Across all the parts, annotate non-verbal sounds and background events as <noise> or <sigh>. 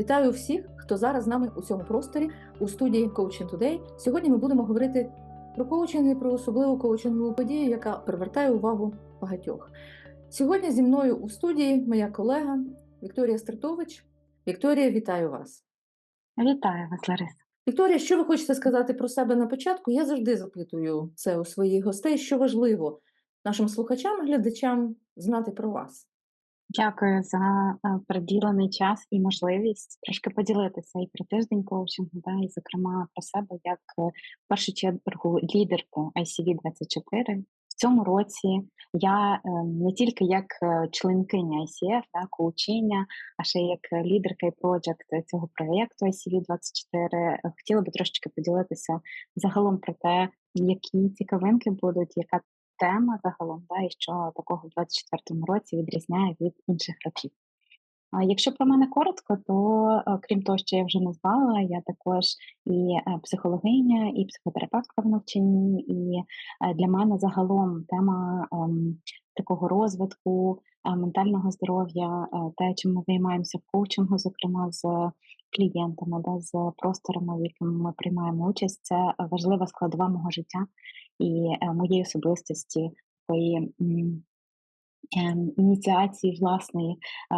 Вітаю всіх, хто зараз з нами у цьому просторі у студії Coaching Today. Сьогодні ми будемо говорити про коучинг і про особливу коучингову подію, яка привертає увагу багатьох. Сьогодні зі мною у студії моя колега Вікторія Стратович. Вікторія, вітаю вас. Вітаю вас, Лариса. Вікторія, що ви хочете сказати про себе на початку? Я завжди запитую це у своїх гостей, що важливо нашим слухачам, глядачам знати про вас. Дякую за приділений час і можливість трошки поділитися і про тиждень коучингу, да, і, зокрема, про себе як е, в першу чергу лідерку ICV 24 В цьому році я е, не тільки як е, членкиня ICF, да, коучиня, а ще як лідерка і проджект цього проєкту ICV 24 е, хотіла би трошечки поділитися загалом про те, які цікавинки будуть, яка тема загалом, да, і що такого в 24-му році відрізняє від інших років. Якщо про мене коротко, то е, крім того, що я вже назвала, я також і е, психологиня, і психотерапевтка в навчанні, і е, для мене загалом тема ем, такого розвитку ментального здоров'я, те, чим ми займаємося в коучингу, зокрема з клієнтами, да, з просторами, в якими ми приймаємо участь, це важлива складова мого життя і е, моєї особистості, такої ініціації власної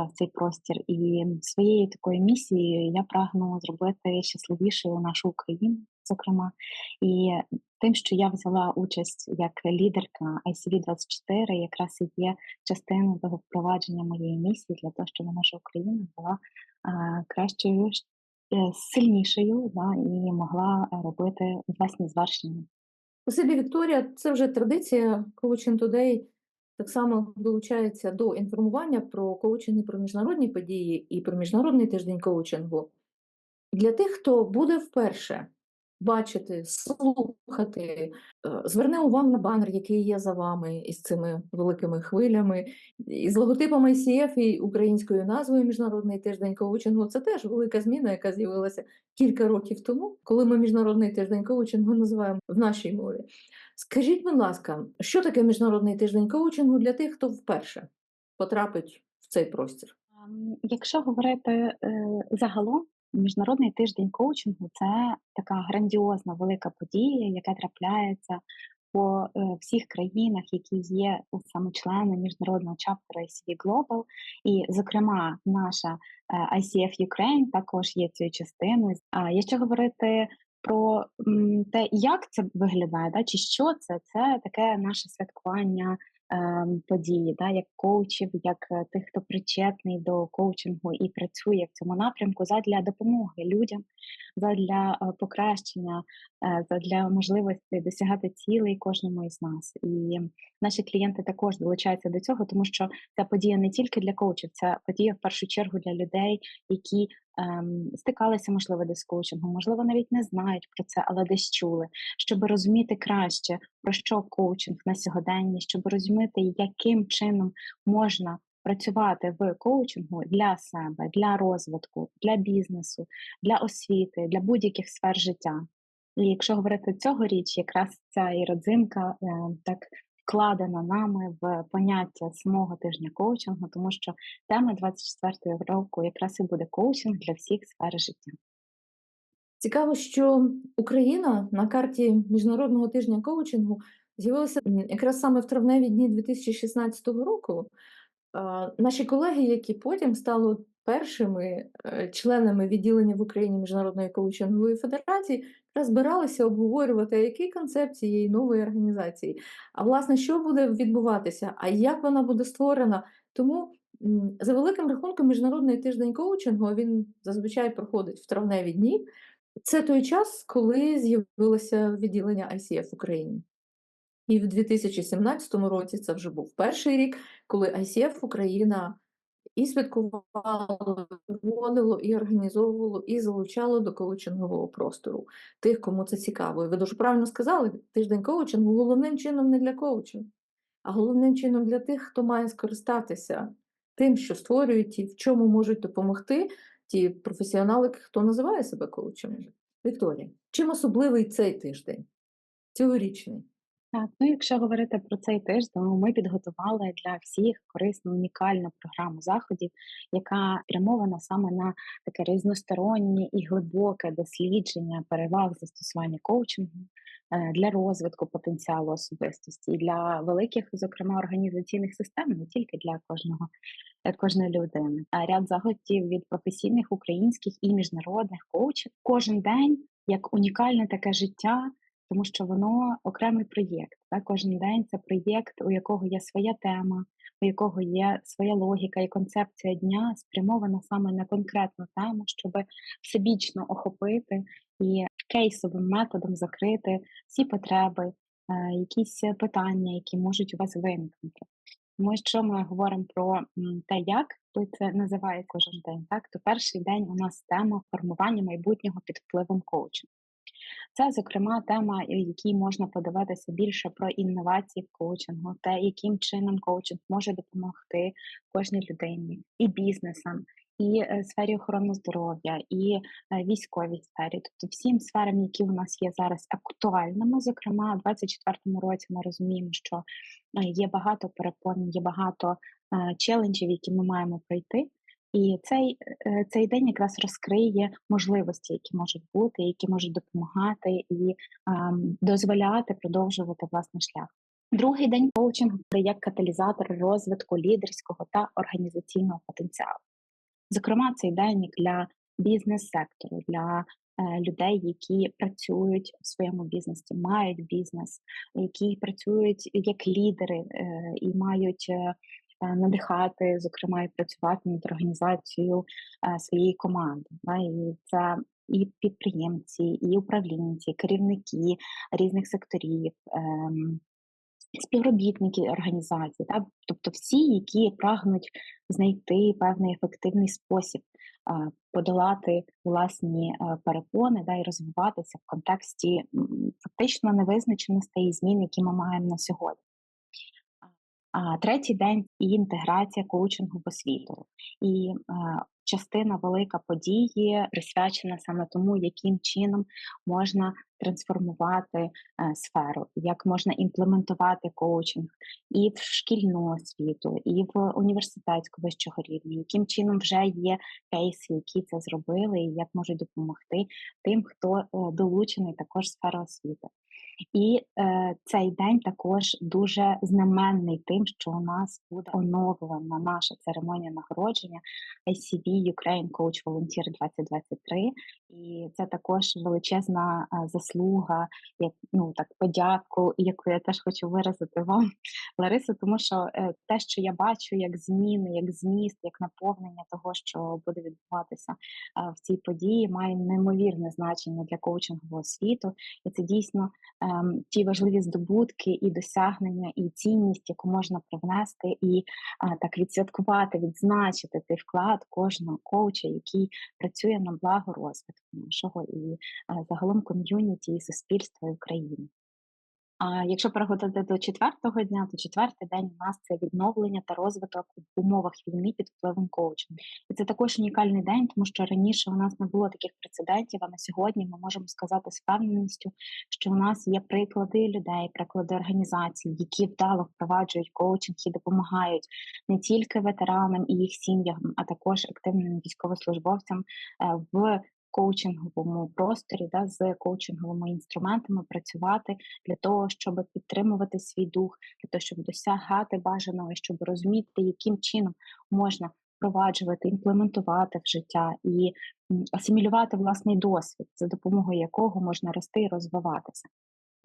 в цей простір. І своєю такою місією я прагну зробити щасливішою нашу Україну, зокрема. І тим, що я взяла участь як лідерка ICV 24 якраз і є частиною того впровадження моєї місії для того, щоб наша Україна була кращою, е, сильнішою, да, і могла е, робити власні звершення. Спасибі, Вікторія. Це вже традиція. Coaching Today так само долучається до інформування про коучинг і про міжнародні події і про міжнародний тиждень коучингу. Для тих, хто буде вперше бачити, слухати, е, зверне увагу на банер, який є за вами із цими великими хвилями, із логотипом ICF і українською назвою Міжнародний тиждень коучингу. Це теж велика зміна, яка з'явилася кілька років тому, коли ми Міжнародний тиждень коучингу називаємо в нашій мові. Скажіть, будь ласка, що таке Міжнародний тиждень коучингу для тих, хто вперше потрапить в цей простір? Якщо говорити е, загалом, Міжнародний тиждень коучингу це така грандіозна велика подія, яка трапляється по е, всіх країнах, які є саме члени міжнародного чаптера ICV Global. І, зокрема, наша е, ICF Ukraine також є цією частиною. А якщо говорити про те, як це виглядає, да, чи що це, це таке наше святкування події, да, як коучів, як е, тих, хто причетний до коучингу і працює в цьому напрямку задля допомоги людям, задля е, покращення, е, задля можливості досягати цілей кожному із нас. І наші клієнти також долучаються до цього, тому що ця подія не тільки для коучів, це подія в першу чергу для людей, які ем, стикалися, можливо, десь з коучингом, можливо, навіть не знають про це, але десь чули, щоб розуміти краще, про що коучинг на сьогоденні, щоб розуміти, яким чином можна працювати в коучингу для себе, для розвитку, для бізнесу, для освіти, для будь-яких сфер життя. І якщо говорити цьогоріч, якраз ця і родзинка е, так вкладена нами в поняття самого тижня коучингу, тому що тема 24 року якраз і буде коучинг для всіх сфер життя. Цікаво, що Україна на карті Міжнародного тижня коучингу з'явилася якраз саме в травневі дні 2016 року. Наші колеги, які потім стали першими е, членами відділення в Україні Міжнародної коучингової федерації, якраз збиралися обговорювати, а які концепції цієї нової організації, а власне, що буде відбуватися, а як вона буде створена. Тому за великим рахунком, Міжнародний тиждень коучингу він зазвичай проходить в травневі дні. Це той час, коли з'явилося відділення ICF в Україні. І в 2017 році це вже був перший рік, коли ICF Україна і святкувало, вводило, і організовувало, і залучало до коучингового простору тих, кому це цікаво. І ви дуже правильно сказали, тиждень коучингу головним чином не для коучів, а головним чином для тих, хто має скористатися тим, що створюють і в чому можуть допомогти ті професіонали, хто називає себе коучем. Вікторія, чим особливий цей тиждень, цьогорічний? Так, ну якщо говорити про цей тиждень, ми підготували для всіх корисну унікальну програму заходів, яка спрямована саме на таке різностороннє і глибоке дослідження переваг застосування коучингу е, для розвитку потенціалу особистості, і для великих, зокрема, організаційних систем, не тільки для кожного е, кожної людини. А ряд заходів від професійних українських і міжнародних коучів кожен день як унікальне таке життя тому що воно окремий проєкт. Так? Кожен день це проєкт, у якого є своя тема, у якого є своя логіка і концепція дня, спрямована саме на конкретну тему, щоб всебічно охопити і кейсовим методом закрити всі потреби, е, якісь питання, які можуть у вас виникнути. Тому що ми говоримо про те, як ви це називаєте кожен день, так то перший день у нас тема формування майбутнього під впливом коучингу. Це, зокрема, тема, е, якій можна подивитися більше про інновації в коучингу, те, яким чином коучинг може допомогти кожній людині і бізнесам, і е, сфері охорони здоров'я, і е, військовій сфері, тобто всім сферам, які у нас є зараз актуальними. Зокрема, у 2024 році ми розуміємо, що є багато перепон, є багато челенджів, які ми маємо пройти. І цей, е, цей день якраз розкриє можливості, які можуть бути, які можуть допомагати і ам, дозволяти продовжувати власний шлях. Другий день коучингу як каталізатор розвитку лідерського та організаційного потенціалу. Зокрема, цей день для бізнес-сектору, для е, людей, які працюють в своєму бізнесі, мають бізнес, які працюють як лідери е, і мають е, надихати, зокрема, і працювати над організацією е, своєї команди. І це і підприємці, і управлінці, і керівники різних секторів. ем, Співробітники організації, так? тобто всі, які прагнуть знайти певний ефективний спосіб а, подолати власні перепони да, і розвиватися в контексті фактично невизначеностей і змін, які ми маємо на сьогодні. А третій день інтеграція коучингу в освіту. І е, частина велика події присвячена саме тому, яким чином можна трансформувати е, сферу, як можна імплементувати коучинг і в шкільну освіту, і в університетську вищого рівня, яким чином вже є кейси, які це зробили, і як можуть допомогти тим, хто е, долучений також в сферу освіти. І е, цей день також дуже знаменний тим, що у нас буде оновлена наша церемонія нагородження ICV Ukraine Coach Volunteer 2023. І це також величезна е, заслуга, як ну так подяку, яку я теж хочу виразити вам, <laughs> Лариса, тому що е, те, що я бачу, як зміни, як зміст, як наповнення того, що буде відбуватися е, в цій події, має неймовірне значення для коучингового світу, і це дійсно ем, ті важливі здобутки і досягнення, і цінність, яку можна привнести, і а, так відсвяткувати, відзначити той вклад кожного коуча, який працює на благо розвитку нашого і загалом ком'юніті і суспільства і України. А якщо переходити до четвертого дня, то четвертий день у нас це відновлення та розвиток в умовах війни під впливом коучингу. І це також унікальний день, тому що раніше у нас не було таких прецедентів. А на сьогодні ми можемо сказати з впевненістю, що у нас є приклади людей, приклади організацій, які вдало впроваджують коучинг і допомагають не тільки ветеранам і їх сім'ям, а також активним військовослужбовцям е, в коучинговому просторі, да, з коучинговими інструментами працювати для того, щоб підтримувати свій дух, для того, щоб досягати бажаного щоб розуміти, яким чином можна впроваджувати, імплементувати в життя і асимілювати власний досвід, за допомогою якого можна рости і розвиватися.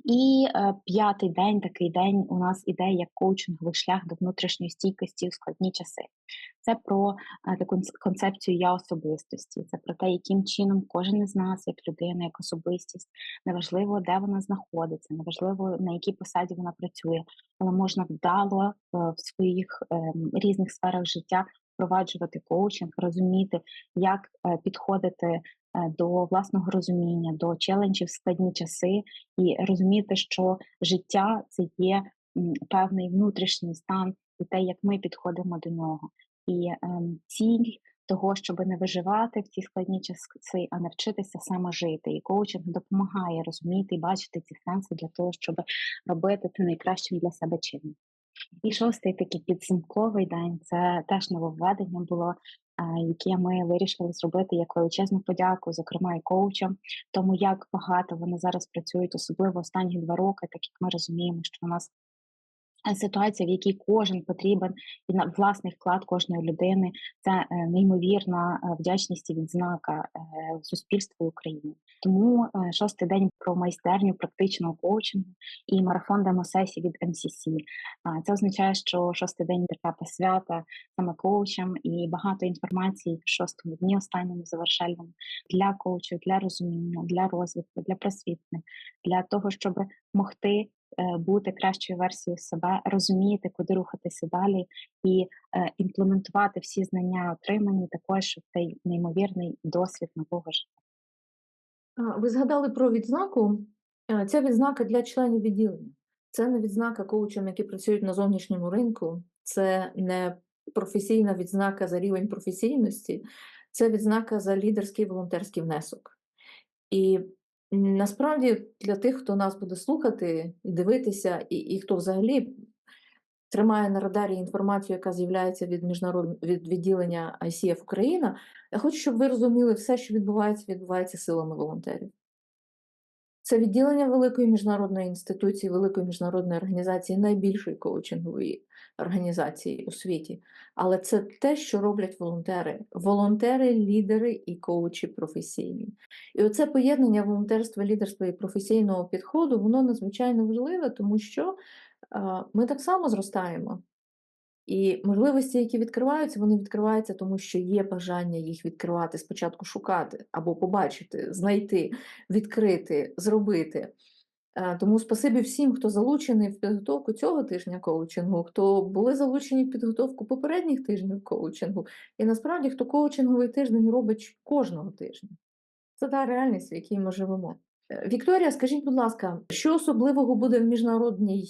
І е, п'ятий день, такий день у нас іде як коучинговий шлях до внутрішньої стійкості у складні часи. Це про е, таку концепцію я особистості, це про те, яким чином кожен із нас, як людина, як особистість, неважливо, де вона знаходиться, неважливо на якій посаді вона працює, але можна вдало е, в своїх ем, різних сферах життя впроваджувати коучинг, розуміти, як е, підходити е, до власного розуміння, до челенджів в складні часи, і розуміти, що життя це є певний внутрішній стан і те, як ми підходимо до нього. І ем, ціль того, щоб не виживати в ці складні часи, а навчитися саме жити. І коучинг допомагає розуміти і бачити ці сенси для того, щоб робити це найкращим для себе чином. І шостий такий підсумковий день це теж нововведення було, е, яке ми вирішили зробити як величезну подяку, зокрема і коучам, тому як багато вони зараз працюють, особливо останні два роки, так як ми розуміємо, що у нас ситуація, в якій кожен потрібен і на власний вклад кожної людини, це е, неймовірна е, вдячність і відзнака е, суспільству України. Тому шостий день про майстерню практичного коучингу і марафон демосесій від МСС. Це означає, що шостий день така посвята саме коучам і багато інформації в шостому дні, останньому завершальному для коучів, для розуміння, для розвитку, для просвітлення, для того, щоб могти бути кращою версією себе, розуміти, куди рухатися далі, і е, імплементувати всі знання, отримані також в цей неймовірний досвід нового життя. Ви згадали про відзнаку. Е, Ця відзнака для членів відділення. Це не відзнака коучам, які працюють на зовнішньому ринку. Це не професійна відзнака за рівень професійності, це відзнака за лідерський волонтерський внесок. І насправді для тих, хто нас буде слухати і дивитися, і, і хто взагалі тримає на радарі інформацію, яка з'являється від міжнародного від відділення ICF Україна, я хочу, щоб ви розуміли, все, що відбувається, відбувається силами волонтерів. Це відділення великої міжнародної інституції, великої міжнародної організації, найбільшої коучингової організації у світі. Але це те, що роблять волонтери. Волонтери, лідери і коучі професійні. І оце поєднання волонтерства, лідерства і професійного підходу, воно надзвичайно важливе, тому що а, ми так само зростаємо. І можливості, які відкриваються, вони відкриваються, тому що є бажання їх відкривати, спочатку шукати або побачити, знайти, відкрити, зробити. Е, Тому спасибі всім, хто залучений в підготовку цього тижня коучингу, хто були залучені в підготовку попередніх тижнів коучингу, і насправді хто коучинговий тиждень робить кожного тижня. Це та реальність, в якій ми живемо. Е, Вікторія, скажіть, будь ласка, що особливого буде в міжнародній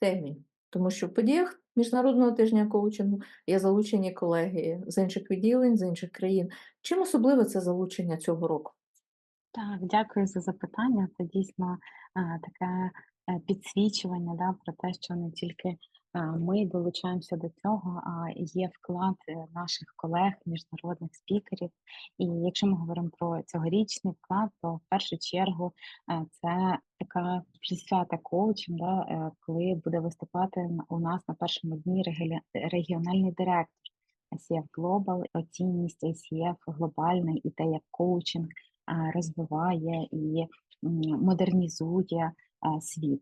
темі? Тому що в подіях Міжнародного тижня коучингу є залучені колеги з інших відділень, з інших країн. Чим особливе це залучення цього року? Так, дякую за запитання. Це дійсно е, таке підсвічування да, про те, що не тільки е, ми долучаємося до цього, а є вклад е, наших колег, міжнародних спікерів. І якщо ми говоримо про цьогорічний вклад, то в першу чергу е, це така присвята коучам, да, е, коли буде виступати у нас на першому дні регіля- регіональний директор. ICF Global, цінність ICF глобальний і те, як коучинг розвиває і модернізує світ.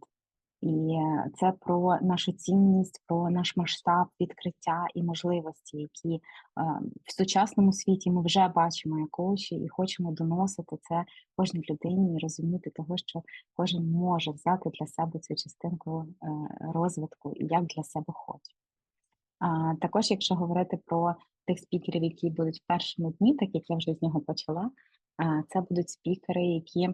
І це про нашу цінність, про наш масштаб відкриття і можливості, які в сучасному світі ми вже бачимо як коучі, і хочемо доносити це кожній людині і розуміти того, що кожен може взяти для себе цю частинку е, розвитку і як для себе хоче. Також, якщо говорити про тих спікерів, які будуть в першому дні, так як я вже з нього почала, це будуть спікери, які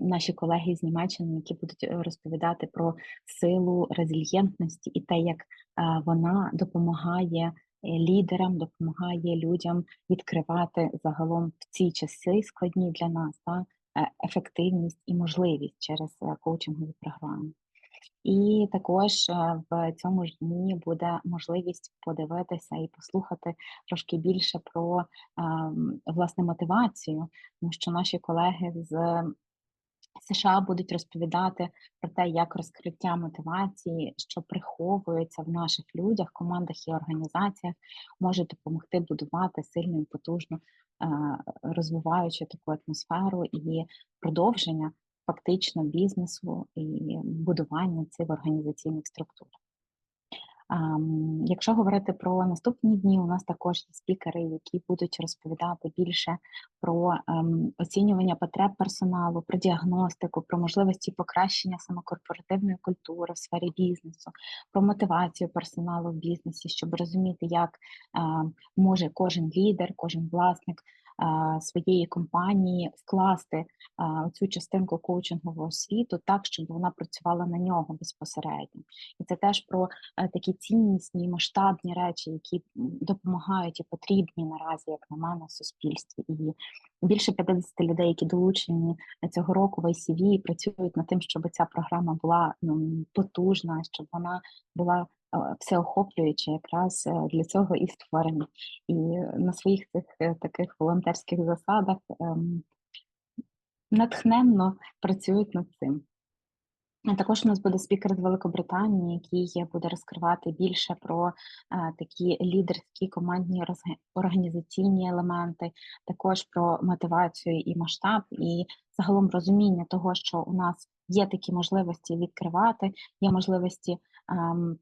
наші колеги з Німеччини, які будуть е, розповідати про силу резильєнтності і те, як вона допомагає е, лідерам, допомагає людям відкривати загалом в ці часи складні для нас та, е, ефективність і можливість через е, коучингові програми. І також е, в цьому ж дні буде можливість подивитися і послухати трошки більше про ем, власне мотивацію, тому що наші колеги з США будуть розповідати про те, як розкриття мотивації, що приховується в наших людях, командах і організаціях, може допомогти будувати сильну і потужну, е, розвиваючи таку атмосферу і продовження фактично бізнесу і будування цих організаційних структур. Якщо говорити про наступні дні, у нас також є спікери, які будуть розповідати більше про ем, оцінювання потреб персоналу, про діагностику, про можливості покращення самокорпоративної культури в сфері бізнесу, про мотивацію персоналу в бізнесі, щоб розуміти, як е, може кожен лідер, кожен власник е, своєї компанії вкласти е, цю частинку коучингового світу так, щоб вона працювала на нього безпосередньо. І це теж про такі ціннісні, масштабні речі, які допомагають і потрібні наразі, як на мене, в суспільстві. І більше 50 людей, які долучені цього року в ICV, працюють над тим, щоб ця програма була ну, потужна, щоб вона була е, всеохоплююча, якраз е, для цього і створена. І на своїх цих е, таких волонтерських засадах ем, натхненно працюють над цим. Також у нас буде спікер з Великобританії, який буде розкривати більше про такі лідерські командні організаційні елементи, також про мотивацію і масштаб, і загалом розуміння того, що у нас є такі можливості відкривати, є можливості ем,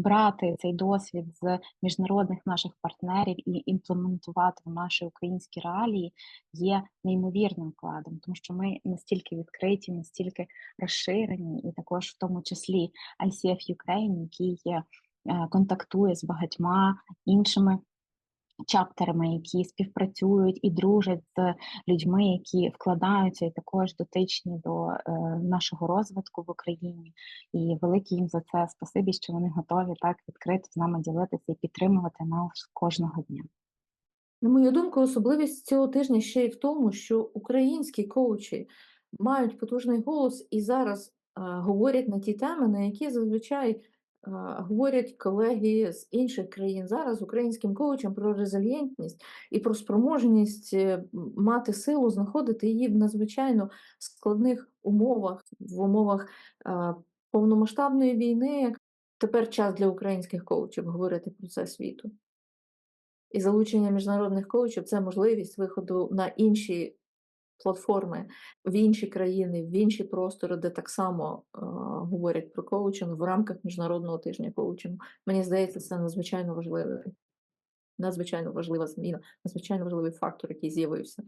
брати цей досвід з міжнародних наших партнерів і імплементувати в наші українські реалії є неймовірним вкладом, тому що ми настільки відкриті, настільки розширені, і також в тому числі ICF Ukraine, який є, е, контактує з багатьма іншими чаптерами, які співпрацюють і дружать з людьми, які вкладаються і також дотичні до е, нашого розвитку в Україні. І велике їм за це спасибі, що вони готові так відкрито з нами ділитися і підтримувати нас кожного дня. На мою думку, особливість цього тижня ще й в тому, що українські коучі мають потужний голос і зараз е, говорять на ті теми, на які зазвичай говорять колеги з інших країн. Зараз українським коучам про резильєнтність і про спроможність е, мати силу, знаходити її в надзвичайно складних умовах, в умовах повномасштабної війни. Тепер час для українських коучів говорити про це світу. І залучення міжнародних коучів це можливість виходу на інші платформи, в інші країни, в інші простори, де так само е, говорять про коучинг в рамках міжнародного тижня коучингу. Мені здається, це надзвичайно важливе, надзвичайно важлива зміна, надзвичайно важливий фактор, який з'явився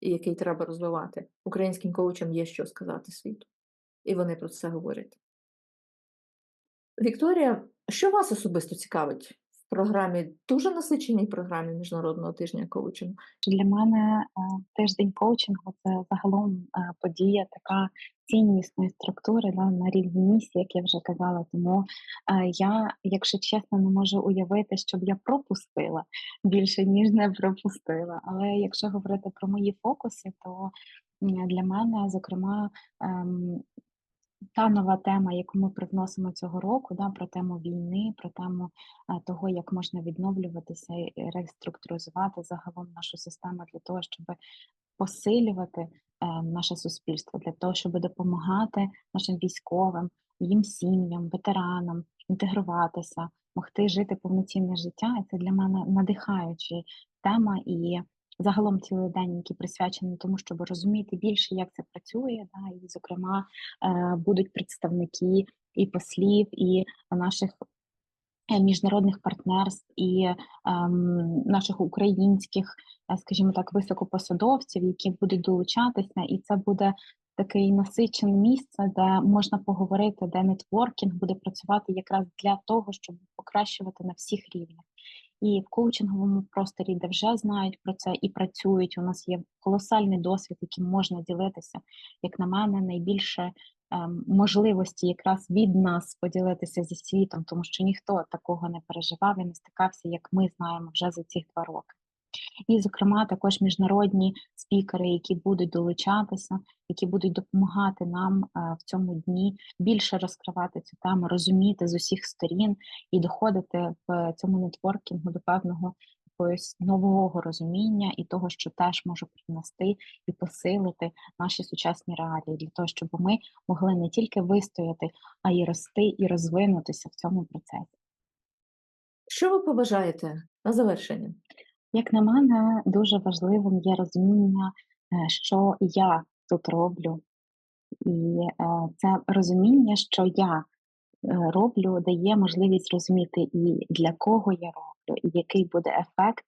і який треба розвивати. Українським коучам є що сказати світу, і вони про це говорять. Вікторія, що вас особисто цікавить програмі, дуже насиченій програмі Міжнародного тижня коучингу? Для мене е, тиждень коучингу це загалом е, подія така ціннісної структури да, на рівні місії, як я вже казала. Тому е, я, якщо чесно, не можу уявити, щоб я пропустила більше, ніж не пропустила. Але якщо говорити про мої фокуси, то для мене, зокрема, ем, та нова тема, яку ми привносимо цього року, да, про тему війни, про тему е, того, як можна відновлюватися і реструктуризувати загалом нашу систему для того, щоб посилювати е, наше суспільство, для того, щоб допомагати нашим військовим, їм сім'ям, ветеранам інтегруватися, могти жити повноцінне життя. І це для мене надихаюча тема і загалом цілий день, який присвячений тому, щоб розуміти більше, як це працює, да, і, зокрема, е, будуть представники і послів, і наших е, міжнародних партнерств, і ем, наших українських, е, скажімо так, високопосадовців, які будуть долучатися, і це буде таке насичене місце, де можна поговорити, де нетворкінг буде працювати якраз для того, щоб покращувати на всіх рівнях. І в коучинговому просторі, де вже знають про це і працюють. У нас є колосальний досвід, яким можна ділитися. Як на мене, найбільше ем, можливості якраз від нас поділитися зі світом, тому що ніхто такого не переживав і не стикався, як ми знаємо вже за ці два роки. І, зокрема, також міжнародні спікери, які будуть долучатися, які будуть допомагати нам е, в цьому дні більше розкривати цю тему, розуміти з усіх сторін і доходити в цьому нетворкінгу до певного якогось нового розуміння і того, що теж може принести і посилити наші сучасні реалії для того, щоб ми могли не тільки вистояти, а й рости і розвинутися в цьому процесі. Що ви побажаєте на завершення? Як на мене, дуже важливим є розуміння, е, що я тут роблю, і е, це розуміння, що я е, роблю, дає можливість розуміти і для кого я роблю, і який буде ефект,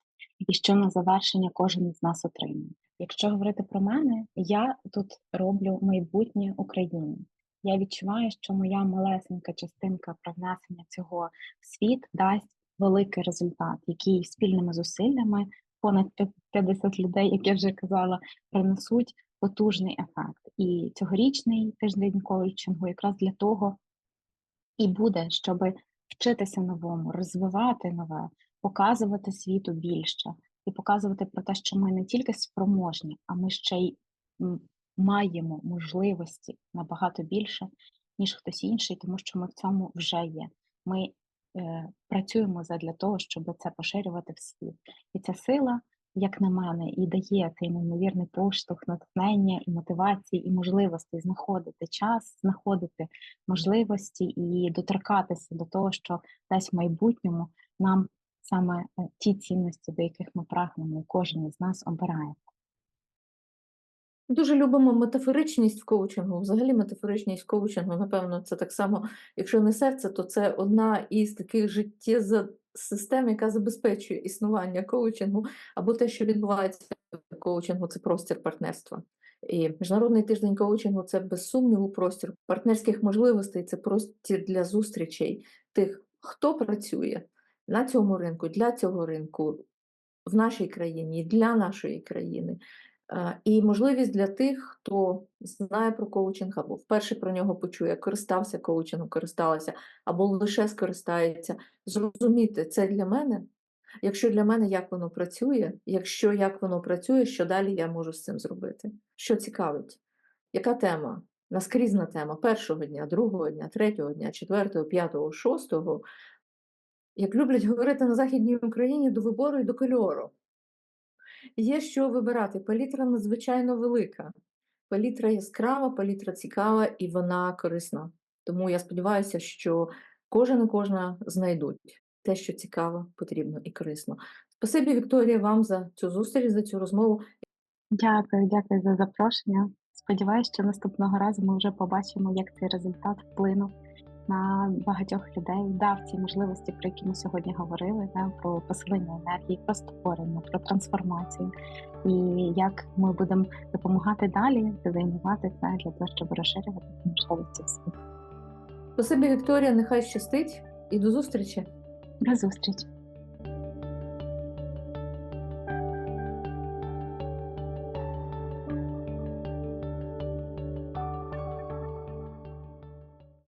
і що на завершення кожен з нас отримає. Якщо говорити про мене, я тут роблю майбутнє України. Я відчуваю, що моя малесенька частинка привнесення цього в світ дасть великий результат, який спільними зусиллями понад 50 людей, як я вже казала, принесуть потужний ефект. І цьогорічний тиждень коучингу якраз для того і буде, щоб вчитися новому, розвивати нове, показувати світу більше і показувати про те, що ми не тільки спроможні, а ми ще й маємо можливості набагато більше, ніж хтось інший, тому що ми в цьому вже є. Ми працюємо задля того, щоб це поширювати в світ. І ця сила, як на мене, і дає цей неймовірний поштовх, натхнення і мотивації, і можливості знаходити час, знаходити можливості і доторкатися до того, що десь в майбутньому нам саме е, ті цінності, до яких ми прагнемо, і кожен із нас обирає. Дуже любимо метафоричність в коучингу. Взагалі, метафоричність в коучингу, напевно, це так само, якщо не серце, то це одна із таких життєзасистем, яка забезпечує існування коучингу, або те, що відбувається в коучингу, це простір партнерства. І Міжнародний тиждень коучингу це без сумніву простір партнерських можливостей, це простір для зустрічей тих, хто працює на цьому ринку, для цього ринку, в нашій країні, для нашої країни. Е, І можливість для тих, хто знає про коучинг, або вперше про нього почує, користався коучингом, користалася, або лише скористається, зрозуміти, це для мене. Якщо для мене як воно працює, якщо як воно працює, що далі я можу з цим зробити? Що цікавить? Яка тема? Наскрізна тема першого дня, другого дня, третього дня, четвертого, п'ятого, шостого. Як люблять говорити на Західній Україні, до вибору і до кольору. Є що вибирати. Палітра надзвичайно велика. Палітра яскрава, палітра цікава і вона корисна. Тому я сподіваюся, що кожен і кожна знайдуть те, що цікаво, потрібно і корисно. Спасибі, Вікторія, вам за цю зустріч, за цю розмову. Дякую, дякую за запрошення. Сподіваюся, що наступного разу ми вже побачимо, як цей результат вплинув на багатьох людей, дав ці можливості, про які ми сьогодні говорили, да, про посилення енергії, про створення, про трансформацію, і як ми будемо допомагати далі займувати це для того, щоб розширювати ці можливості в світі. Спасибі, Вікторія, нехай щастить і до зустрічі. До зустрічі!